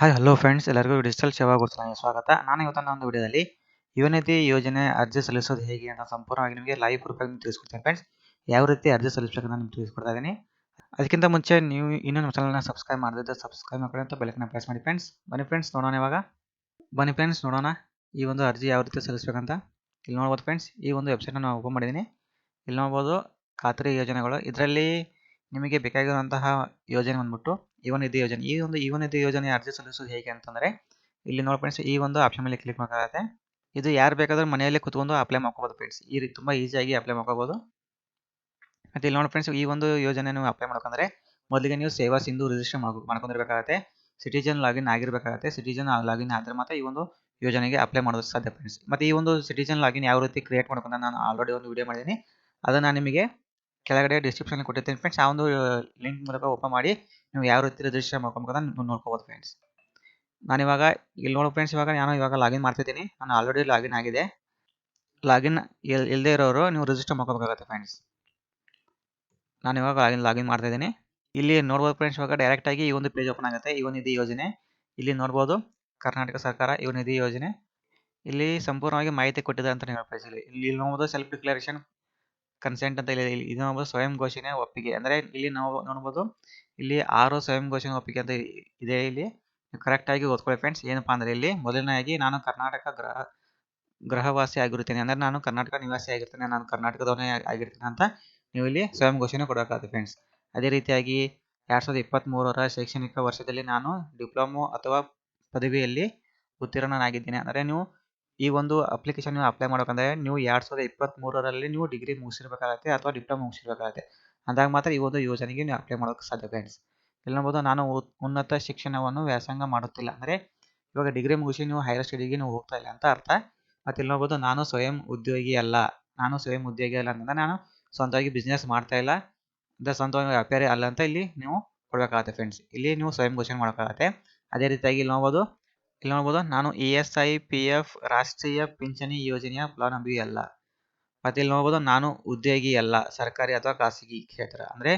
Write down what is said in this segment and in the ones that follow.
Hi hello friends ಎಲ್ಲರಿಗೂ digital ಸೇವಾ ಗುರುತಿನ ಸ್ವಾಗತ. ನಾನು ಇವತ್ತಿನ ಒಂದು ವಿಡಿಯೋದಲ್ಲಿ ಯುವನಿಧಿ ಯೋಜನೆ ಅರ್ಜಿ ಸಲ್ಲಿಸೋದು ಹೇಗೆ ಅಂತ ಸಂಪೂರ್ಣವಾಗಿ ನಿಮಗೆ ಲೈವ್ ರೂಪಾಯಿ ತಿಳಿಸ್ಕೊಡ್ತೀನಿ ಫ್ರೆಂಡ್ಸ್ ಯಾವ ರೀತಿ ಅರ್ಜಿ ಸಲ್ಲಿಸಬೇಕಂತ ನಿಮ್ಗೆ ತಿಳಿಸ್ಕೊಡ್ತಾ ಇದ್ದೀನಿ. ಅದಕ್ಕಿಂತ ಮುಂಚೆ ನೀವು ಇನ್ನೂ ನಮ್ಮ ಚಾನಲ್ನ ಸಬ್ಸ್ಕ್ರೈಬ್ ಮಾಡಿದ್ರೆ ಸಬ್ಸ್ಕ್ರೈಬ್ ಮಾಡ್ಕೊಳ್ಳಿ ಅಂತ ಬೆಳಕನ್ನ ಪ್ರೆಸ್ ಮಾಡಿ ಫ್ರೆಂಡ್ಸ್ ಬನ್ನಿ ಫ್ರೆಂಡ್ಸ್ ನೋಡೋಣ ಇವಾಗ. ಬನ್ನಿ ಫ್ರೆಂಡ್ಸ್ ನೋಡೋಣ ಈ ಒಂದು ಅರ್ಜಿ ಯಾವ ರೀತಿ ಸಲ್ಲಿಸಬೇಕಂತ. ಇಲ್ಲಿ ನೋಡ್ಬೋದು ಫ್ರೆಂಡ್ಸ್ ಈ ಒಂದು ವೆಬ್ಸೈಟ್ನ ನಾನು ಓಪನ್ ಮಾಡಿದ್ದೀನಿ. ಇಲ್ಲಿ ನೋಡ್ಬೋದು ಖಾತ್ರಿ ಯೋಜನೆಗಳು. ಇದರಲ್ಲಿ ನಿಮಗೆ ಬೇಕಾಗಿರುವಂತಹ ಯೋಜನೆ ಬಂದ್ಬಿಟ್ಟು ಯುವ ನಿಧಿ ಯೋಜನೆ, ಈ ಒಂದು ಇವನ್ ನಿಧಿ ಯೋಜನೆ ಅರ್ಜಿ ಸಲ್ಲಿಸೋದು ಹೇಗೆ ಅಂತಂದರೆ, ಇಲ್ಲಿ ನೋಡಿ ಫ್ರೆಂಡ್ಸ್, ಈ ಒಂದು ಆಪ್ಷನ್ ಮೇಲೆ ಕ್ಲಿಕ್ ಮಾಡಬೇಕಾಗುತ್ತೆ ಇದು ಯಾರು ಬೇಕಾದರೂ ಮನೆಯಲ್ಲೇ ಕುತ್ಕೊಂಡು ಅಪ್ಲೈ ಮಾಡ್ಕೋಬೋದು ಫ್ರೆಂಡ್ಸ್ ಈ ರೀತಿ ತುಂಬ ಈಸಿಯಾಗಿ ಅಪ್ಲೈ ಮಾಡ್ಕೋಬೋದು. ಮತ್ತೆ ಇಲ್ಲಿ ನೋಡಿ ಫ್ರೆಂಡ್ಸ್, ಈ ಒಂದು ಯೋಜನೆ ನೀವು ಅಪ್ಲೈ ಮಾಡ್ಕೊಂಡ್ರೆ, ಮೊದಲಿಗೆ ನೀವು ಸೇವಾ ಸಿಂಧು ರಿಜಿಸ್ಟರ್ ಮಾಡ್ಕೊಂಡಿರಬೇಕಾಗುತ್ತೆ. ಸಿಟಿಜನ್ ಲಾಗಿನ್ ಆಗಿರಬೇಕಾಗತ್ತೆ. ಸಿಟಿಜನ್ ಲಾಗಿನ್ ಆದರೆ ಮಾತ್ರ ಈ ಒಂದು ಯೋಜನೆಗೆ ಅಪ್ಲೈ ಮಾಡೋದು ಸಾಧ್ಯ ಫ್ರೆಂಡ್ಸ್ ಮತ್ತು ಈ ಒಂದು ಸಿಟಿಜನ್ ಲಾಗಿನ್ ಯಾವ ರೀತಿ ಕ್ರಿಯೇಟ್ ಮಾಡ್ಕೊಂಡು ನಾನು ಆಲ್ರೆಡಿ ಒಂದು ವಿಡಿಯೋ ಮಾಡಿದ್ದೀನಿ. ಅದನ್ನು ನಾನು ನಿಮಗೆ ಕೆಳಗಡೆ ಡಿಸ್ಕ್ರಿಪ್ಷನ್ ಕೊಟ್ಟಿರ್ತೀನಿ ಫ್ರೆಂಡ್ಸ್ ಆ ಒಂದು ಲಿಂಕ್ ಮೂಲಕ ಓಪನ್ ಮಾಡಿ ನೀವು ಯಾವ ರೀತಿ ರಿಜಿಸ್ಟರ್ ಮಾಡ್ಕೊಬೇಕಂತ ನೀವು ನೋಡ್ಕೋಬೋದು ಫ್ರೆಂಡ್ಸ್ ನಾನಿವಾಗ ಇಲ್ಲಿ ನೋಡೋ ಫ್ರೆಂಡ್ಸ್ ಇವಾಗ ನಾನು ಇವಾಗ ಲಾಗಿನ್ ಮಾಡ್ತಿದ್ದೀನಿ. ನಾನು ಆಲ್ರೆಡಿ ಲಾಗಿನ್ ಆಗಿದೆ. ಲಾಗಿನ್ ಇಲ್ ಇಲ್ಲದೆ ಇರೋರು ನೀವು ರಿಜಿಸ್ಟರ್ ಮಾಡ್ಕೋಬೇಕಾಗತ್ತೆ ಫ್ರೆಂಡ್ಸ್ ನಾನು ಇವಾಗ ಲಾಗಿನ್ ಲಾಗಿನ್ ಮಾಡ್ತಾಯಿದ್ದೀನಿ ಇಲ್ಲಿ ನೋಡ್ಬೋದು ಫ್ರೆಂಡ್ಸ್ ಇವಾಗ ಡೈರೆಕ್ಟಾಗಿ ಈ ಒಂದು ಪೇಜ್ ಓಪನ್ ಆಗುತ್ತೆ. ಈ ನಿಧಿ ಯೋಜನೆ. ಇಲ್ಲಿ ನೋಡ್ಬೋದು ಕರ್ನಾಟಕ ಸರ್ಕಾರ ಈ ನಿಧಿ ಯೋಜನೆ. ಇಲ್ಲಿ ಸಂಪೂರ್ಣವಾಗಿ ಮಾಹಿತಿ ಕೊಟ್ಟಿದೆ ಅಂತ ಫ್ರೆಂಡ್ಸ್ ಇಲ್ಲಿ. ಇಲ್ಲಿ ನೋಡ್ಬೋದು ಸೆಲ್ಫ್ ಡಿಕ್ಲರೇಷನ್ ಕನ್ಸೆಂಟ್ ಅಂತ ಇಲ್ಲಿ ಇದು ನೋಡ್ಬೋದು ಸ್ವಯಂ ಘೋಷಣೆ ಒಪ್ಪಿಗೆ. ಅಂದರೆ ಇಲ್ಲಿ ನಾವು ನೋಡ್ಬೋದು, ಇಲ್ಲಿ ಆರು ಸ್ವಯಂ ಘೋಷಣೆ ಒಪ್ಪಿಗೆ ಅಂತ ಇದೆ ಇಲ್ಲಿ. ಕರೆಕ್ಟಾಗಿ ಓದ್ಕೊಳ್ಳಿ ಫ್ರೆಂಡ್ಸ್ ಏನಪ್ಪಾ ಅಂದರೆ ಇಲ್ಲಿ ಮೊದಲನೆಯಾಗಿ ನಾನು ಕರ್ನಾಟಕ ಗ್ರಹ ಗೃಹವಾಸಿ ಆಗಿರುತ್ತೇನೆ. ಅಂದರೆ ನಾನು ಕರ್ನಾಟಕ ನಿವಾಸಿ ಆಗಿರ್ತೇನೆ. ನಾನು ಕರ್ನಾಟಕದವನೇ ಆಗಿರ್ತೇನೆ ಅಂತ ನೀವು ಇಲ್ಲಿ ಸ್ವಯಂ ಘೋಷಣೆ ಕೊಡೋಕ್ಕಾಗುತ್ತೆ ಫ್ರೆಂಡ್ಸ್ ಅದೇ ರೀತಿಯಾಗಿ ಎರಡು ಸಾವಿರದ ಇಪ್ಪತ್ತ್ಮೂರರ ಶೈಕ್ಷಣಿಕ ವರ್ಷದಲ್ಲಿ ನಾನು ಡಿಪ್ಲೊಮೊ ಅಥವಾ ಪದವಿಯಲ್ಲಿ ಉತ್ತೀರ್ಣನಾಗಿದ್ದೇನೆ. ಅಂದರೆ ನೀವು ಈ ಒಂದು ಅಪ್ಲಿಕೇಶನ್ ನೀವು ಅಪ್ಲೈ ಮಾಡಬೇಕಂದ್ರೆ ನೀವು ಎರಡು ಸಾವಿರದ ಇಪ್ಪತ್ತ್ಮೂರರಲ್ಲಿ ನೀವು ಡಿಗ್ರಿ ಮುಗಿಸಿರ್ಬೇಕಾಗತ್ತೆ ಅಥವಾ ಡಿಪ್ಲೊಮಾ ಮುಗಿಸಿರ್ಬೇಕಾಗತ್ತೆ. ಅಂದಾಗ ಮಾತ್ರ ಈ ಒಂದು ಯೋಜನೆಗೆ ನೀವು ಅಪ್ಲೈ ಮಾಡೋಕ್ಕೆ ಸಾಧ್ಯ ಫ್ರೆಂಡ್ಸ್ ಇಲ್ಲಿ ನೋಡ್ಬೋದು ನಾನು ಉನ್ನತ ಶಿಕ್ಷಣವನ್ನು ವ್ಯಾಸಂಗ ಮಾಡುತ್ತಿಲ್ಲ. ಅಂದರೆ ಇವಾಗ ಡಿಗ್ರಿ ಮುಗಿಸಿ ನೀವು ಹೈಯರ್ ಸ್ಟಡಿಗೆ ನೀವು ಹೋಗ್ತಾ ಇಲ್ಲ ಅಂತ ಅರ್ಥ. ಮತ್ತು ಇಲ್ಲಿ ನೋಡ್ಬೋದು ನಾನು ಸ್ವಯಂ ಉದ್ಯೋಗಿ ಅಲ್ಲ. ನಾನು ಸ್ವಯಂ ಉದ್ಯೋಗಿ ಅಲ್ಲ ಅಂತಂದ್ರೆ ನಾನು ಸ್ವಂತವಾಗಿ ಬಿಸ್ನೆಸ್ ಮಾಡ್ತಾ ಇಲ್ಲ. ಅಂದರೆ ಸ್ವಂತವಾಗಿ ವ್ಯಾಪಾರಿ ಅಲ್ಲ ಅಂತ ಇಲ್ಲಿ ನೀವು ಕೊಡಬೇಕಾಗತ್ತೆ ಫ್ರೆಂಡ್ಸ್ ಇಲ್ಲಿ ನೀವು ಸ್ವಯಂ ಘೋಷಣೆ ಮಾಡೋಕ್ಕಾಗತ್ತೆ ಅದೇ ರೀತಿಯಾಗಿ ಇಲ್ಲಿ ನೋಡ್ಬೋದು ಇಲ್ಲಿ ನೋಡ್ಬೋದು. ನಾನು E S I, P F, ರಾಷ್ಟ್ರೀಯ ಪಿಂಚಣಿ ಯೋಜನೆಯ ಫಲಾನುಭವಿ ಅಲ್ಲ. ಮತ್ತು ಇಲ್ಲಿ ನೋಡ್ಬೋದು, ನಾನು ಉದ್ಯೋಗಿ ಅಲ್ಲ. ಸರ್ಕಾರಿ ಅಥವಾ ಖಾಸಗಿ ಕ್ಷೇತ್ರ. ಅಂದರೆ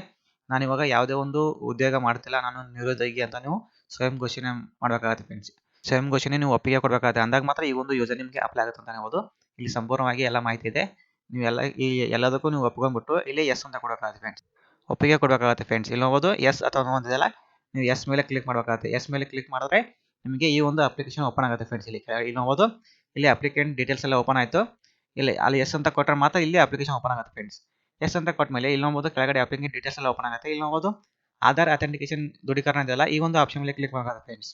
ನಾನು ಇವಾಗ ಯಾವುದೇ ಒಂದು ಉದ್ಯೋಗ ಮಾಡ್ತಿಲ್ಲ. ನಾನು ನಿರುದ್ಯೋಗಿ ಅಂತ ನೀವು ಸ್ವಯಂ ಘೋಷಣೆ ಮಾಡಬೇಕಾಗತ್ತೆ ಫ್ರೆಂಡ್ಸ್ ಸ್ವಯಂ ಘೋಷಣೆ ನೀವು ಒಪ್ಪಿಗೆ ಕೊಡಬೇಕಾಗುತ್ತೆ. ಅಂದಾಗ ಮಾತ್ರ ಈ ಒಂದು ಯೋಜನೆ ನಿಮಗೆ ಅಪ್ಲೈ ಆಗುತ್ತೆ ಅಂತ ಹೇಳ್ಬೋದು. ಇಲ್ಲಿ ಸಂಪೂರ್ಣವಾಗಿ ಎಲ್ಲ ಮಾಹಿತಿ ಇದೆ. ನೀವು ಎಲ್ಲ ಈ ಎಲ್ಲದಕ್ಕೂ ನೀವು ಒಪ್ಕೊಂಡ್ಬಿಟ್ಟು ಇಲ್ಲಿ ಎಸ್ ಅಂತ ಕೊಡಬೇಕಾಗುತ್ತೆ ಫ್ರೆಂಡ್ಸ್ ಒಪ್ಪಿಗೆ ಕೊಡಬೇಕಾಗುತ್ತೆ ಫ್ರೆಂಡ್ಸ್ ಇಲ್ಲಿ ನೋಡ್ಬೋದು, ಎಸ್ ಅಥವಾ ಒಂದಿದೆಲ್ಲ ನೀವು ಎಸ್ ಮೇಲೆ ಕ್ಲಿಕ್ ಮಾಡಬೇಕಾಗುತ್ತೆ. ಎಸ್ ಮೇಲೆ ಕ್ಲಿಕ್ ಮಾಡಿದ್ರೆ ನಿಮಗೆ ಈ ಒಂದು ಅಪ್ಲಿಕೇಶನ್ ಓಪನ್ ಆಗುತ್ತೆ ಫ್ರೆಂಡ್ಸ್ ಇಲ್ಲಿ. ಇಲ್ಲಿ ನೋಡ್ಬೋದು? ಇಲ್ಲಿ ಅಪ್ಲಿಕೆಂಟ್ ಡೀಟೇಲ್ಸ್ ಎಲ್ಲ ಓಪನ್ ಆಯಿತು. ಇಲ್ಲಿ, ಅಲ್ಲಿ ಎಸ್ ಅಂತ ಕೊಟ್ಟರೆ ಮಾತ್ರ ಇಲ್ಲಿ ಅಪ್ಲಿಕೇಶನ್ ಓಪನ್ ಆಗುತ್ತೆ ಫ್ರೆಂಡ್ಸ್ ಎಸ್ ಅಂತ ಕೊಟ್ಟ ಮೇಲೆ ಇಲ್ಲಿ ನೋಡ್ಬೋದು, ಕೆಳಗಡೆ ಅಪ್ಲಿಕೆಂಟ್ ಡೀಟೇಲ್ಸ್ ಎಲ್ಲ ಓಪನ್ ಆಗುತ್ತೆ. ಇಲ್ಲಿ ನೋಡ್ಬೋದು, ಆಧಾರ್ ಅಥೆಂಟಿಕೇಶನ್ ದೃಢೀಕರಣ ಇದೆಲ್ಲ ಈ ಒಂದು ಆಪ್ಷನ್ ಮೇಲೆ ಕ್ಲಿಕ್ ಮಾಡೋದು ಫ್ರೆಂಡ್ಸ್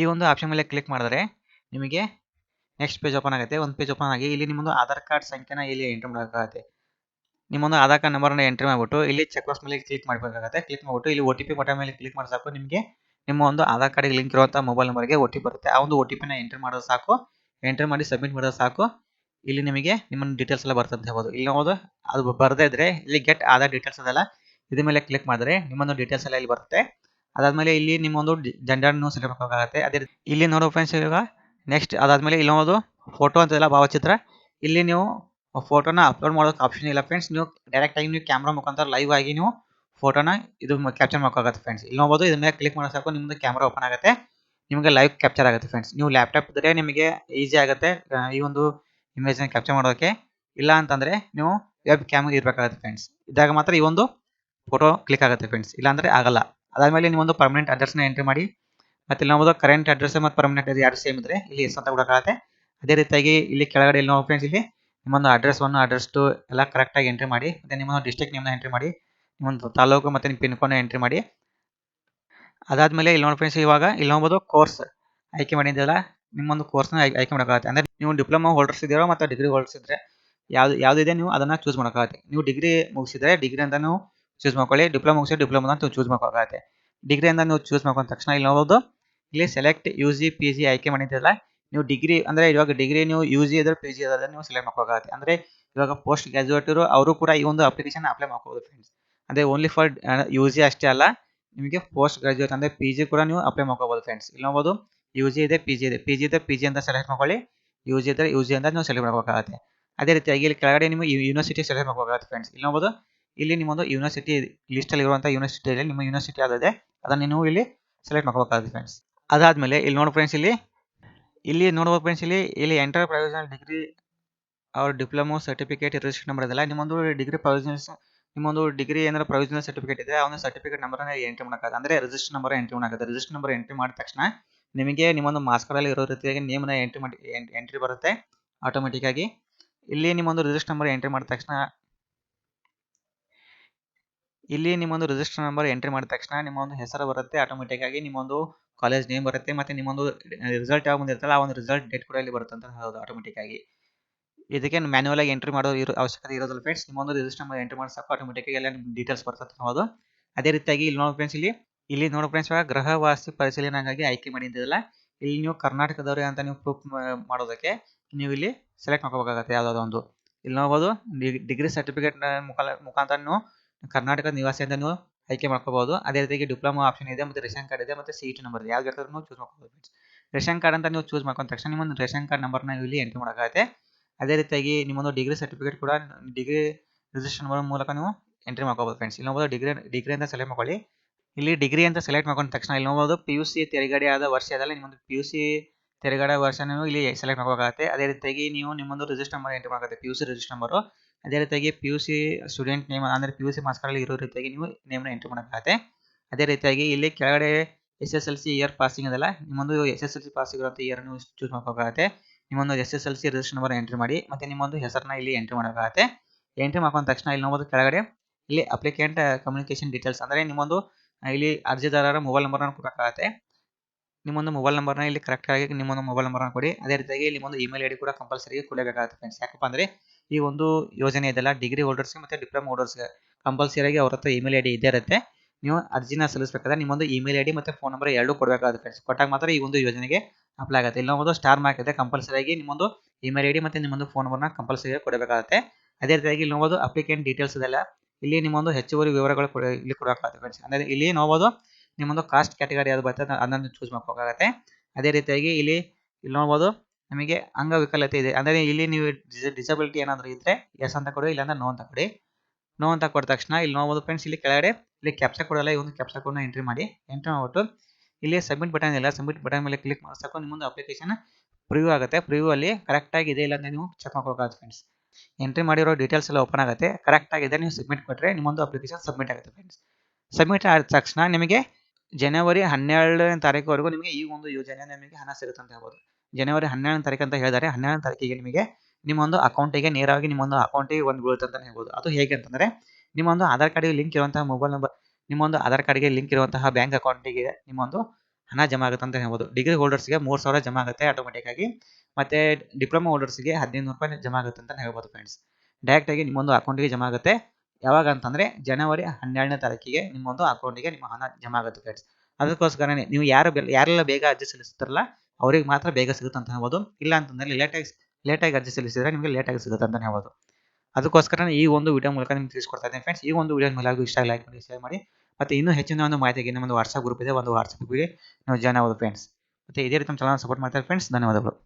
ಈ ಒಂದು ಆಪ್ಷನ್ ಮೇಲೆ ಕ್ಲಿಕ್ ಮಾಡಿದ್ರೆ ನಿಮಗೆ ನೆಕ್ಸ್ಟ್ ಪೇಜ್ ಓಪನ್ ಆಗುತ್ತೆ. ಒಂದು ಪೇಜ್ ಓಪನ್ ಆಗಿ ಇಲ್ಲಿ ನಿಮ್ಮೊಂದು ಆಧಾರ್ ಕಾರ್ಡ್ ಸಂಖ್ಯೆನ ಇಲ್ಲಿ ಎಂಟ್ರಿ ಮಾಡಬೇಕಾಗುತ್ತೆ. ನಿಮ್ಮೊಂದು ಆಧಾರ್ ಕಾರ್ಡ್ ನಂಬರ್ನ ಎಂಟ್ರಿ ಮಾಡಿಬಿಟ್ಟು ಇಲ್ಲಿ ಚೆಕ್ ಬಾಕ್ಸ್ ಮೇಲೆ ಕ್ಲಿಕ್ ಮಾಡಬೇಕಾಗುತ್ತೆ. ಕ್ಲಿಕ್ ಮಾಡಿಬಿಟ್ಟು ಇಲ್ಲಿ ಒ ಟಿ ಪಿ ಬಟನ್ ಮೇಲೆ ಕ್ಲಿಕ್ ಮಾಡಿ ಸಾಕು ನಿಮಗೆ ನಿಮ್ಮ ಒಂದು ಆಧಾರ್ ಕಾರ್ಡಿಗೆ ಲಿಂಕ್ ಇರುವಂಥ ಮೊಬೈಲ್ ನಂಬರ್ಗೆ ಒ ಟಿ ಬರುತ್ತೆ. ಆ ಒಂದು ಒ ಟಿ ಪಿನ ಎಂಟ್ರಿ ಮಾಡೋದು ಸಾಕು. ಎಂಟ್ರಿ ಮಾಡಿ ಸಬ್ಮಿಟ್ ಮಾಡೋದು ಸಾಕು. ಇಲ್ಲಿ ನಿಮಗೆ ನಿಮ್ಮ ಡೀಟೇಲ್ಸ್ ಎಲ್ಲ ಬರ್ತದೆ ಹೇಳ್ಬೋದು. ಇಲ್ಲಿ ನೋಡೋದು ಅದು ಬರದೇ ಇದ್ರೆ ಇಲ್ಲಿ ಗೆಟ್ ಆಧಾರ್ ಡೀಟೇಲ್ಸ್ ಅದೆಲ್ಲ ಇದ್ರ ಮೇಲೆ ಕ್ಲಿಕ್ ಮಾಡಿದ್ರೆ ನಿಮ್ಮೊಂದು ಡೀಟೇಲ್ಸ್ ಎಲ್ಲ ಇಲ್ಲಿ ಬರುತ್ತೆ. ಅದಾದ್ಮೇಲೆ ಇಲ್ಲಿ ನಿಮ್ಮೊಂದು ಜೆಂಡರ್ನು ಸೆಲೆಕ್ಟ್ ಮಾಡಬೇಕಾಗುತ್ತೆ ಅದೇ ಇಲ್ಲಿ ನೋಡೋ ಫ್ರೆಂಡ್ಸ್ ಇವಾಗ ನೆಕ್ಸ್ಟ್ ಅದಾದ್ಮೇಲೆ ಇಲ್ಲಿ ನೋಡೋದು ಫೋಟೋ ಅಂತೆಲ್ಲ ಭಾವಚಿತ್ರ. ಇಲ್ಲಿ ನೀವು ಫೋಟೋನ ಅಪ್ಲೋಡ್ ಮಾಡೋಕೆ ಆಪ್ಷನ್ ಇಲ್ಲ. ಫ್ರೆಂಡ್ಸ್ ನೀವು ಡೈರೆಕ್ಟಾಗಿ ನೀವು ಕ್ಯಾಮ್ರಾ ಮುಖಾಂತರ ಲೈವ್ ಆಗಿ ನೀವು ಫೋಟೋನ ಇದು ಕ್ಯಾಪ್ಚರ್ ಮಾಡ್ಕೋಗುತ್ತೆ ಫ್ರೆಂಡ್ಸ್ ಇಲ್ಲಿ ನೋಡ್ಬೋದು, ಇದ್ರ ಮೇಲೆ ಕ್ಲಿಕ್ ಮಾಡೋ ಸಾಕು ನಿಮ್ಮದು ಕ್ಯಾಮ್ರಾ ಓಪನ್ ಆಗುತ್ತೆ. ನಿಮಗೆ ಲೈವ್ ಕ್ಯಾಪ್ಚರ್ ಆಗುತ್ತೆ ಫ್ರೆಂಡ್ಸ್ ನೀವು ಲ್ಯಾಪ್ಟಾಪ್ ಇದ್ದರೆ ನಿಮಗೆ ಈಸಿ ಆಗುತ್ತೆ ಈ ಒಂದು ಇಮೇಜ್ನ ಕ್ಯಾಪ್ಚರ್ ಮಾಡೋಕ್ಕೆ ಇಲ್ಲ ಅಂತಂದರೆ ನೀವು ವೆಬ್ ಕ್ಯಾಮ್ ಇರಬೇಕಾಗುತ್ತೆ ಫ್ರೆಂಡ್ಸ್ ಇದ್ದಾಗ ಮಾತ್ರ ಈ ಒಂದು ಫೋಟೋ ಕ್ಲಿಕ್ ಆಗುತ್ತೆ ಫ್ರೆಂಡ್ಸ್ ಇಲ್ಲಾಂದರೆ ಆಗಲ್ಲ. ಅದಾದಮೇಲೆ ನೀವೊಂದು ಪರ್ಮನೆಂಟ್ ಅಡ್ರೆಸ್ನ ಎಂಟ್ರಿ ಮಾಡಿ. ಮತ್ತೆ ಇಲ್ಲಿ ನೋಡ್ಬೋದು ಕರೆಂಟ್ ಅಡ್ರೆಸ್ ಮತ್ತು ಪರ್ಮನೆಂಟ್ ಎರಡು ಸೇಮ್ ಇದ್ದರೆ ಇಲ್ಲಿ ಎಸ್ ಅಂತ ಕೊಡೋಕ್ಕಾಗುತ್ತೆ ಅದೇ ರೀತಿಯಾಗಿ ಇಲ್ಲಿ ಕೆಳಗಡೆ ಇಲ್ಲಿ ನೋಡಿ ಫ್ರೆಂಡ್ಸ್ ಇಲ್ಲಿ ನಿಮ್ಮೊಂದು ಅಡ್ರೆಸ್ ಒನ್ ಅಡ್ರೆಸ್ ಟು ಎಲ್ಲ ಕರೆಕ್ಟಾಗಿ ಎಂಟ್ರಿ ಮಾಡಿ. ಮತ್ತು ನಿಮ್ಮೊಂದು ಡಿಸ್ಟ್ರಿಕ್ಟ್ ನಿಮ್ಮನ್ನ ಎಂಟ್ರಿ ಮಾಡಿ. ನಿಮ್ಮೊಂದು ತಾಲೂಕು ಮತ್ತು ನಿಮ್ಮ ಪಿನ್ ಕೋಡ್ನ ಎಂಟ್ರಿ ಮಾಡಿ. ಅದಾದಮೇಲೆ ಇಲ್ಲಿ ನೋಡಿ ಫ್ರೆಂಡ್ಸ್ ಇವಾಗ ಇಲ್ಲಿ ನೋಡ್ಬೋದು ಕೋರ್ಸ್ ಆಯ್ಕೆ ಮಾಡಿದ್ದೆಲ್ಲ ನಿಮ್ಮೊಂದು ಕೋರ್ಸ್ನ ಆಯ್ಕೆ ಮಾಡೋಕ್ಕಾಗುತ್ತೆ. ಅಂದರೆ ನೀವು ಡಿಪ್ಲೊಮಾ ಹೋಲ್ಡರ್ಸ್ ಇದ್ದೀರೋ ಮತ್ತು ಡಿಗ್ರಿ ಹೋಲ್ಡರ್ಸ್ ಇದ್ದರೆ ಯಾವುದು, ಯಾವುದಿದೆ ನೀವು ಅದನ್ನು ಚೂಸ್ ಮಾಡೋಕ್ಕಾಗುತ್ತೆ. ನೀವು ಡಿಗ್ರಿ ಮುಗಿಸಿದ್ರೆ ಡಿಗ್ರಿ ಅಂತ ನೀವು ಚೂಸ್ ಮಾಡ್ಕೊಳ್ಳಿ ಡಿಪ್ಲೊಮಾ ಮುಗಿಸಿ ಡಿಪ್ಲೊಮಾ ಅಂತ ಚೂಸ್ ಮಾಡ್ಕೋಕ್ಕಾಗುತ್ತೆ. ಡಿಗ್ರಿ ಅಂತ ನೀವು ಚೂಸ್ ಮಾಡ್ಕೊಂಡ ತಕ್ಷಣ ಇಲ್ಲಿ ನೋಡ್ಬೋದು, ಇಲ್ಲಿ select U G P G ಆಯ್ಕೆ ಮಾಡಿದ್ದೆಲ್ಲ ನೀವು ಡಿಗ್ರಿ ಅಂದರೆ ಇವಾಗ ಡಿಗ್ರಿ ನೀವು ಯು ಜಿ ಇದ್ರೆ ಪಿ ಜಿ ಇದ್ರೆ ನೀವು ಸೆಲೆಕ್ಟ್ ಮಾಡ್ಕೋಕ್ಕಾಗುತ್ತೆ. ಅಂದರೆ ಇವಾಗ ಪೋಸ್ಟ್ ಗ್ರಾಜುಯೇಟ್ ಇರೋ, ಅವರು ಕೂಡ ಈ ಒಂದು ಅಪ್ಲಿಕೇಶನ್ ಅಪ್ಲೈ ಮಾಡ್ಕೋಬೋದು ಫ್ರೆಂಡ್ಸ್ ಅಂದರೆ ಓನ್ಲಿ ಫಾರ್ ಯು ಜಿ ಅಷ್ಟೇ ಅಲ್ಲ, ನಿಮಗೆ ಪೋಸ್ಟ್ ಗ್ರಾಜುಯೇಟ್ ಅಂದರೆ ಪಿ ಜಿ ಕೂಡ ನೀವು ಅಪ್ಲೈ ಮಾಡ್ಕೋಬೋದು ಫ್ರೆಂಡ್ಸ್ ಇಲ್ಲಿ ನೋಡ್ಬೋದು ಯು ಜಿ ಇದೆ ಪಿ ಜಿ ಇದೆ. ಪಿ ಜಿ ಇದೆ ಪಿ ಜಿ ಅಂತ ಸೆಲೆಕ್ಟ್ ಮಾಡ್ಕೊಳ್ಳಿ ಯು ಜಿ ಇದ್ದರೆ ಯು ಜಿ ಅಂತ ನೀವು ಸೆಲೆಕ್ಟ್ ಮಾಡ್ಬೇಕಾಗುತ್ತೆ ಅದೇ ರೀತಿಯಾಗಿ ಇಲ್ಲಿ ಕೆಳಗಡೆ ನಿಮ್ಮ ಯೂನಿವರ್ಸಿಟಿ ಸೆಲೆಕ್ಟ್ ಮಾಡ್ಬೇಕಾಗುತ್ತೆ ಫ್ರೆಂಡ್ಸ್ ಇಲ್ಲಿ ನೋಡ್ಬೋದು, ಇಲ್ಲಿ ನಿಮ್ಮೊಂದು ಯೂನಿವರ್ಸಿಟಿ ಲಿಸ್ಟಲ್ಲಿ ಇರುವಂಥ ಯೂನಿವರ್ಸಿಟಿಯಲ್ಲಿ ನಿಮ್ಮ ಯೂನಿವರ್ಸಿಟಿ ಯಾವುದಿದೆ, ಅದನ್ನು ನೀವು ಇಲ್ಲಿ ಸೆಲೆಕ್ಟ್ ಮಾಡ್ಕೋಬೇಕಾಗುತ್ತೆ ಫ್ರೆಂಡ್ಸ್ ಅದಾದಮೇಲೆ ಇಲ್ಲಿ ನೋಡಿ ಫ್ರೆಂಡ್ಸ್ ಇಲ್ಲಿ ಇಲ್ಲಿ ನೋಡ್ಬೋದು ಫ್ರೆಂಡ್ಸ್ ಇಲ್ಲಿ ಇಲ್ಲಿ ಎಂಟರ್ ಪ್ರೊವಿಷನಲ್ ಡಿಗ್ರಿ ಅವ್ರ ಡಿಪ್ಲೊಮೊ ಸರ್ಟಿಫಿಕೇಟ್ ರಿಜಿಸ್ಟ್ರೇಷನ್ ನಂಬರ್ ಇದೆಲ್ಲ ನಿಮ್ಮೊಂದು ಡಿಗ್ರಿ ಪ್ರೊವಿಷನಲ್ಸ್ ನಿಮ್ಮೊಂದು ಡಿಗ್ರಿ ಏನಾರ ಪ್ರೊವಿಷನಲ್ ಸರ್ಟಿಫಿಕೇಟ್ ಇದೆ ಒಂದು ಸರ್ಟಿಫಿಕೇಟ್ ನಂಬರ್ ಎಂಟ್ರಿ ಮಾಡೋಕ್ಕಾಗ ಅಂದರೆ ರಿಜಿಸ್ಟರ್ ನಂಬರ್ ಎಂಟ್ರಿ ಮಾಡೋಕ್ಕಾಗುತ್ತೆ ರಿಜಿಸ್ಟರ್ ನಂಬರ್ ಎಂಟ್ರಿ ಮಾಡಿದ ತಕ್ಷಣ ನಿಮಗೆ ನಿಮ್ಮೊಂದು ಮಾಸ್ಕರಲ್ಲಿ ಇರೋ ರೀತಿಯಾಗಿ ನೇಮ್ನ ಎಂಟ್ರಿ ಮಾಡಿ ಎಂಟ್ರಿ ಬರುತ್ತೆ ಆಟೋಮೆಟಿಕ್ ಆಗಿ. ಇಲ್ಲಿ ನಿಮ್ಮೊಂದು ರಿಜಿಸ್ಟರ್ ನಂಬರ್ ಎಂಟ್ರಿ ಮಾಡಿದ ತಕ್ಷಣ, ಇಲ್ಲಿ ನಿಮ್ಮೊಂದು ರಿಜಿಸ್ಟರ್ ನಂಬರ್ ಎಂಟ್ರಿ ಮಾಡಿದ ತಕ್ಷಣ ನಿಮ್ಮೊಂದು ಹೆಸರು ಬರುತ್ತೆ ಆಟೋಮೆಟಿಕ್ ಆಗಿ. ನಿಮ್ಮೊಂದು ಕಾಲೇಜ್ ನೇಮ್ ಬರುತ್ತೆ ಮತ್ತೆ ನಿಮ್ಮೊಂದು ರಿಸಲ್ಟ್ ಯಾವ ಬಂದಿರ್ತಲ್ಲ ಆ ಒಂದು ರಿಸಲ್ಟ್ ಡೇಟ್ ಕೂಡ ಇಲ್ಲಿ ಬರುತ್ತೆ ಅಂತ ಹೌದು ಆಟೋಮೆಟಿಕ್ ಆಗಿ. ಇದಕ್ಕೆ ಮ್ಯಾನುವಲ್ ಆಗಿ ಎಂಟ್ರಿ ಮಾಡೋ ಇರೋ ಅವಶ್ಯಕತೆ ಇರೋದಿಲ್ಲ ಫ್ರೆಂಡ್ಸ್ ನಿಮ್ಮೊಂದು ರಿಜಿಸ್ಟರ್ ಮಾಡಿ ಎಂಟ್ರಿ ಮಾಡಿ ಆಟೋಮೆಟಿಕ್ ಎಲ್ಲ ಡೀಟೇಲ್ಸ್ ಬರ್ತದೆ ಹೌದು ಅದೇ ರೀತಿಯಾಗಿ ಇಲ್ಲಿ ನೋಡಿ ಫ್ರೆಂಡ್ಸ್ ಇಲ್ಲಿ ಇಲ್ಲಿ ನೋಡಿ ಫ್ರೆಂಡ್ಸ್ ಇವಾಗ ಗೃಹವಾಸಿ ಪರಿಶೀಲನೆಗಾಗಿ ಆಯ್ಕೆ ಮಾಡಿದ್ದಲ್ಲ ಇಲ್ಲಿ ನೀವು ಕರ್ನಾಟಕದವ್ರೆ ಅಂತ ನೀವು ಪ್ರೂಫ್ ಮಾಡೋದಕ್ಕೆ ನೀವು ಇಲ್ಲಿ ಸೆಲೆಕ್ಟ್ ಮಾಡ್ಕೋಬೇಕಾಗತ್ತೆ ಯಾವುದಾದ್ರು ಒಂದು. ಇಲ್ಲಿ ನೋಡ್ಬೋದು ಡಿಗ್ರಿ ಸರ್ಟಿಫಿಕೇಟ್ ಮುಖಾಂತರ ನೀವು ಕರ್ನಾಟಕದ ನಿವಾಸಿ ಅಂತ ನೀವು ಆಯ್ಕೆ ಮಾಡ್ಕೋಬಹುದು. ಅದೇ ರೀತಿಯಾಗಿ ಡಿಪ್ಲೊಮಾ ಆಪ್ಷನ್ ಇದೆ, ಮತ್ತು ರೇಷನ್ ಕಾರ್ಡ್ ಇದೆ, ಮತ್ತು ಸಿ ಟಿ ನಂಬರ್ ಇದೆ. ಯಾವ್ದು ಬೇಕಾದ್ರೂ ನೀವು ಚೂಸ್ ಮಾಡ್ಕೋಬಹುದು ರೇಷನ್ ಕಾರ್ಡ್ ಅಂತ ನೀವು ಚೂಸ್ ಮಾಡ್ಕೊಂಡ ತಕ್ಷಣ ನಿಮ್ಮ ರೇಷನ್ ಕಾರ್ಡ್ ನಂಬರ್ನ ಇಲ್ಲಿ ಎಂಟ್ರಿ ಮಾಡೋಕ್ಕಾಗುತ್ತೆ. ಅದೇ ರೀತಿಯಾಗಿ ನಿಮ್ಮೊಂದು ಡಿಗ್ರಿ ಸರ್ಟಿಫಿಕೇಟ್ ಕೂಡ ಡಿಗ್ರಿ ರಿಜಿಸ್ಟ್ರೇಷನ್ ಮಾಡೋ ಮೂಲಕ ನೀವು ಎಂಟ್ರಿ ಮಾಡ್ಕೋಬೋದು ಫ್ರೆಂಡ್ಸ್ ಇಲ್ಲಿ ನೋಡ್ಬೋದು ಡಿಗ್ರಿ ಡಿಗ್ರಿ ಅಂತ ಸೆಲೆಕ್ಟ್ ಮಾಡ್ಕೊಳ್ಳಿ. ಇಲ್ಲಿ ಡಿಗ್ರಿ ಅಂತ ಸೆಲೆಕ್ಟ್ ಮಾಡ್ಕೊಂಡ ತಕ್ಷಣ ಇಲ್ಲಿ ನೋಡ್ಬೋದು ಪಿ ಯು ಸಿ ತೆರೆಗಡೆ ಆದ ವರ್ಷ ನಿಮ್ಮೊಂದು ಪಿ ಯು ಸಿ ತೆರೆಗಡೆ ವರ್ಷ ನೀವು ಇಲ್ಲಿ ಸೆಲೆಕ್ಟ್ ಮಾಡ್ಕೋಬೇಕಾಗುತ್ತೆ. ಅದೇ ರೀತಿಯಾಗಿ ನೀವು ನಿಮ್ಮೊಂದು ರಿಜಿಸ್ಟರ್ ನಂಬರ್ ಎಂಟ್ರಿ ಮಾಡೋಕ್ಕೆ P U C register number ಅದೇ ರೀತಿಯಾಗಿ P U C student name ಅಂದರೆ ಪಿ ಯು ಸಿ ಮಾಸ್ಕರಲ್ಲಿ ಇರೋ ರೀತಿಯಾಗಿ ನೀವು ನೇಮ್ನ ಎಂಟ್ರಿ ಮಾಡೋಕ್ಕಾಗುತ್ತೆ ಅದೇ ರೀತಿಯಾಗಿ ಇಲ್ಲಿ ಕೆಳಗಡೆ S S L C year passing ಅದಲ್ಲ, ನಿಮ್ಮೊಂದು S S L C pass ಇರುವಂಥ ಇಯರ್ ನೀವು ಚೂಸ್ ಮಾಡ್ಕೋಬೇಕಾಗುತ್ತೆ. ನಿಮ್ಮೊಂದು S S L C register number entry ಮಾಡಿ, ಮತ್ತು ನಿಮ್ಮೊಂದು ಹೆಸರನ್ನ ಇಲ್ಲಿ ಎಂಟ್ರಿ ಮಾಡಬೇಕಾಗುತ್ತೆ. ಎಂಟ್ರಿ ಮಾಡ್ಕೊಂಡ ತಕ್ಷಣ ಇಲ್ಲಿ ನೋಡೋದು ಕೆಳಗಡೆ, ಇಲ್ಲಿ ಅಪ್ಲಿಕೆಂಟ್ ಕಮ್ಯುನಿಕೇಷನ್ ಡೀಟೇಲ್ಸ್ ಅಂದರೆ ನಿಮ್ಮೊಂದು ಇಲ್ಲಿ ಅರ್ಜಿದಾರರ ಮೊಬೈಲ್ ನಂಬರ್ನ ಕೊಡೋಕ್ಕಾಗುತ್ತೆ. ನಿಮ್ಮೊಂದು ಮೊಬೈಲ್ ನಂಬರ್ನ ಇಲ್ಲಿ ಕರೆಕ್ಟಾಗಿ ನಿಮ್ಮೊಂದು ಮೊಬೈಲ್ ನಂಬರ್ನ ಕೊಡಿ. ಅದೇ ರೀತಿಯಾಗಿ ನಿಮ್ಮೊಂದು ಇಮೇಲ್ ಐ ಡಿ ಕೂಡ ಕಂಪಲ್ಸರಿ ಕೊಡಬೇಕಾಗುತ್ತೆ ಫ್ರೆಂಡ್ಸ್ ಯಾಕಪ್ಪ ಅಂದರೆ, ಈ ಒಂದು ಯೋಜನೆ ಇದೆಲ್ಲ ಡಿಗ್ರಿ ಹೋಲ್ಡರ್ಸ್ಗೆ ಮತ್ತು ಡಿಪ್ಲೊಮಾ ಹೋಲ್ಡರ್ಸ್ಗೆ ಕಂಪಲ್ಸರಿಯಾಗಿ ಅವ್ರ ಹತ್ರ ಇಮೇಲ್ ಐ ಡಿ ಇದ್ದೇ ಇರುತ್ತೆ. ನೀವು ಅರ್ಜಿನ ಸಲ್ಲಿಸಬೇಕಾದ್ರೆ ನಿಮ್ಮೊಂದು ಇಮೇಲ್ ಐ ಡಿ ಮತ್ತು ಫೋನ್ ನಂಬರ್ ಎರಡೂ ಕೊಡಬೇಕಾಗುತ್ತೆ ಫ್ರೆಂಡ್ಸ್ ಕೊಟ್ಟಾಗ ಮಾತ್ರ ಈ ಒಂದು ಯೋಜನೆಗೆ ಅಪ್ಲೈ ಆಗುತ್ತೆ. ಇಲ್ಲಿ ಒಂದು ಸ್ಟಾರ್ ಮಾರ್ಕ್ ಇದೆ ಕಂಪಲ್ಸರಿಯಾಗಿ ನಿಮ್ಮೊಂದು ಇಮೇಲ್ ಐ ಡಿ ಮತ್ತು ನಿಮ್ಮೊಂದು ಫೋನ್ ನಂಬರ್ನ ಕಂಪಲ್ಸರಿ ಕೊಡಬೇಕಾಗುತ್ತೆ. ಅದೇ ರೀತಿಯಾಗಿ ಇಲ್ಲಿ ನೋಬೋದು ಅಪ್ಲಿಕೆಂಟ್ ಡೀಟೇಲ್ಸ್ ಇದೆಲ್ಲ ಇಲ್ಲಿ ನಿಮ್ಮೊಂದು ಹೆಚ್ಚುವರಿ ವಿವರಗಳು ಇಲ್ಲಿ ಕೊಡಬೇಕಾಗುತ್ತೆ ಫ್ರೆಂಡ್ಸ್ ಅಂದರೆ ಇಲ್ಲಿ ನೋಡ್ಬೋದು ನಿಮ್ಮೊಂದು ಕಾಸ್ಟ್ ಕ್ಯಾಟಗರಿ ಯಾವ್ದು ಬರ್ತದೆ ಅದನ್ನು ಚೂಸ್ ಮಾಡ್ಕೋಕ್ಕಾಗುತ್ತೆ ಅದೇ ರೀತಿಯಾಗಿ ಇಲ್ಲಿ ಇಲ್ಲಿ ನೋಡ್ಬೋದು ನಿಮಗೆ ಅಂಗವಿಕಲತೆ ಇದೆ. ಅಂದರೆ ಇಲ್ಲಿ ನೀವು ಡಿಸಬಿಲಿಟಿ ಏನಾದರೂ ಇದ್ದರೆ ಎಸ್ ಅಂತ ಕೊಡಿ, ಇಲ್ಲಾಂದ್ರೆ ನೋ ಅಂತ ಕೊಡಿ. ನೋ ಅಂತ ಕೊಟ್ಟ ತಕ್ಷಣ ಇಲ್ಲಿ ನೋಡ್ಬೋದು ಫ್ರೆಂಡ್ಸ್ ಇಲ್ಲಿ ಕೆಳಗಡೆ ಇಲ್ಲಿ ಕ್ಯಾಪ್ಚಾ ಕೊಡಲ್ಲ ಈ ಒಂದು ಕ್ಯಾಪ್ಚಾ ಕೋಡ್ನ ಎಂಟ್ರಿ ಮಾಡಿ ಎಂಟ್ರಿ ಮಾಡ್ಬಿಟ್ಟು ಇಲ್ಲಿ ಸಬ್ಮಿಟ್ ಬಟನ್ ಇಲ್ಲ ಸಬ್ಮಿಟ್ ಬಟನ್ ಮೇಲೆ ಕ್ಲಿಕ್ ಮಾಡಿಸಬೇಕು ನಿಮ್ಮೊಂದು ಅಪ್ಲಿಕೇಶನ್ ಪ್ರಿವ್ಯೂ ಆಗುತ್ತೆ. ಪ್ರಿವ್ಯೂ ಅಲ್ಲಿ ಕರೆಕ್ಟಾಗಿ ಇದೆ ಇಲ್ಲ ಅಂತ ನೀವು ಚೆಕ್ ಮಾಡ್ಕೋಬೇಕಾಗುತ್ತೆ ಫ್ರೆಂಡ್ಸ್ ಎಂಟ್ರಿ ಮಾಡಿರೋ ಡೀಟೇಲ್ಸ್ ಎಲ್ಲ ಓಪನ್ ಆಗುತ್ತೆ. ಕರೆಕ್ಟ್ ಆಗಿದೆ ನೀವು ಸಬ್ಮಿಟ್ ಕೊಟ್ಟರೆ ನಿಮ್ಮೊಂದು ಅಪ್ಲಿಕೇಶನ್ ಸಬ್ಮಿಟ್ ಆಗುತ್ತೆ ಫ್ರೆಂಡ್ಸ್ ಸಬ್ಮಿಟ್ ಆದ ತಕ್ಷಣ ನಿಮಗೆ ಜನವರಿ ಹನ್ನೆರಡನೇ ತಾರೀಕುವರೆಗೂ ನಿಮಗೆ ಈ ಒಂದು ಯೋಜನೆ ನಿಮಗೆ ಹಣ ಸಿಗುತ್ತೆ ಅಂತ ಹೇಳ್ಬೋದು. ಜನವರಿ ಹನ್ನೆರಡನೇ ತಾರೀಕು ಅಂತ ಹೇಳಿದರೆ ಹನ್ನೆರಡನೇ ತಾರೀಕಿಗೆ ನಿಮಗೆ ನಿಮ್ಮೊಂದು ಅಕೌಂಟಿಗೆ ನೇರವಾಗಿ ನಿಮ್ಮೊಂದು ಅಕೌಂಟಿಗೆ ಒಂದು ಬೀಳುತ್ತೆ ಅಂತಲೇ ಹೇಳ್ಬೋದು. ಅದು ಹೇಗೆ ಅಂತಂದರೆ, ನಿಮ್ಮೊಂದು ಆಧಾರ್ ಕಾರ್ಡಿಗೆ ಲಿಂಕ್ ಇರುವಂತಹ ಮೊಬೈಲ್ ನಂಬರ್ ನಿಮ್ಮೊಂದು ಆಧಾರ್ ಕಾರ್ಡಿಗೆ ಲಿಂಕ್ ಇರುವಂತಹ ಬ್ಯಾಂಕ್ ಅಕೌಂಟಿಗೆ ನಿಮ್ಮೊಂದು ಹಣ ಜಮಾ ಆಗುತ್ತೆ ಅಂತ ಹೇಳ್ಬೋದು. ಡಿಗ್ರಿ ಹೋಲ್ಡರ್ಸ್ಗೆ ಮೂರು ಸಾವಿರ ಜಮಾ ಆಗುತ್ತೆ ಆಟೋಮೆಟಿಕ್ ಆಗಿ, ಮತ್ತು ಡಿಪ್ಲೊಮಾ ಹೋಲ್ಡರ್ಸ್ಗೆ ಹದಿನೈದು ರೂಪಾಯಿ ಜಮಾ ಆಗುತ್ತೆ ಅಂತ ಹೇಳ್ಬೋದು ಫ್ರೆಂಡ್ಸ್ ಡೈರೆಕ್ಟಾಗಿ ನಿಮ್ಮೊಂದು ಅಕೌಂಟಿಗೆ ಜಮಾ ಆಗುತ್ತೆ. ಯಾವಾಗ ಅಂತಂದರೆ, ಜನವರಿ ಹನ್ನೆರಡನೇ ತಾರೀಕಿಗೆ ನಿಮ್ಮೊಂದು ಅಕೌಂಟಿಗೆ ನಿಮ್ಮ ಹಣ ಜಮಾ ಆಗುತ್ತೆ ಫ್ರೆಂಡ್ಸ್ ಅದಕ್ಕೋಸ್ಕರನೇ, ನೀವು ಯಾರು ಯಾರೆಲ್ಲ ಬೇಗ ಅರ್ಜಿ ಸಲ್ಲಿಸ್ತಾರಲ್ಲ, ಅವ್ರಿಗೆ ಮಾತ್ರ ಬೇಗ ಸಿಗುತ್ತೆ ಅಂತ ಹೇಳ್ಬೋದು. ಇಲ್ಲ ಅಂತಂದರೆ ಲೇಟಾಗಿ ಲೇಟಾಗಿ ಅರ್ಜಿ ಸಲ್ಲಿಸಿದರೆ ನಿಮಗೆ ಲೇಟಾಗಿ ಸಿಗುತ್ತೆ ಅಂತ ಹೇಳ್ಬೋದು. ಅದಕ್ಕೋಸ್ಕರ ಈ ಒಂದು ವಿಡಿಯೋ ಮೂಲಕ ನಿಮ್ಗೆ ತಿಳಿಸ್ಕೊಡ್ತಾ ಇದ್ದೀನಿ ಫ್ರೆಂಡ್ಸ್ ಈ ಒಂದು ವಿಡಿಯೋ ಮೇಲೆ ಇಷ್ಟ ಲೈಕ್ ಮಾಡಿ ಶೇರ್ ಮಾಡಿ. ಮತ್ತು ಇನ್ನೂ ಹೆಚ್ಚಿನ ಒಂದು ಮಾಹಿತಿಗೆ ನಮ್ಮೊಂದು ವಾಟ್ಸಪ್ ಗ್ರೂಪ್ ಇದೆ. ಒಂದು ವಾಟ್ಸಪ್ ಗ್ರೂಪಿಗೆ ನೀವು ಜಾಯ್ನ್ ಆಗೋದು ಫ್ರೆಂಡ್ಸ್ ಮತ್ತು ಇದೇ ರೀತಿ ನಮ್ಮ ಚಾನಲ್ ಸಪೋರ್ಟ್ ಮಾಡ್ತಾರೆ ಫ್ರೆಂಡ್ಸ್ ಧನ್ಯವಾದಗಳು.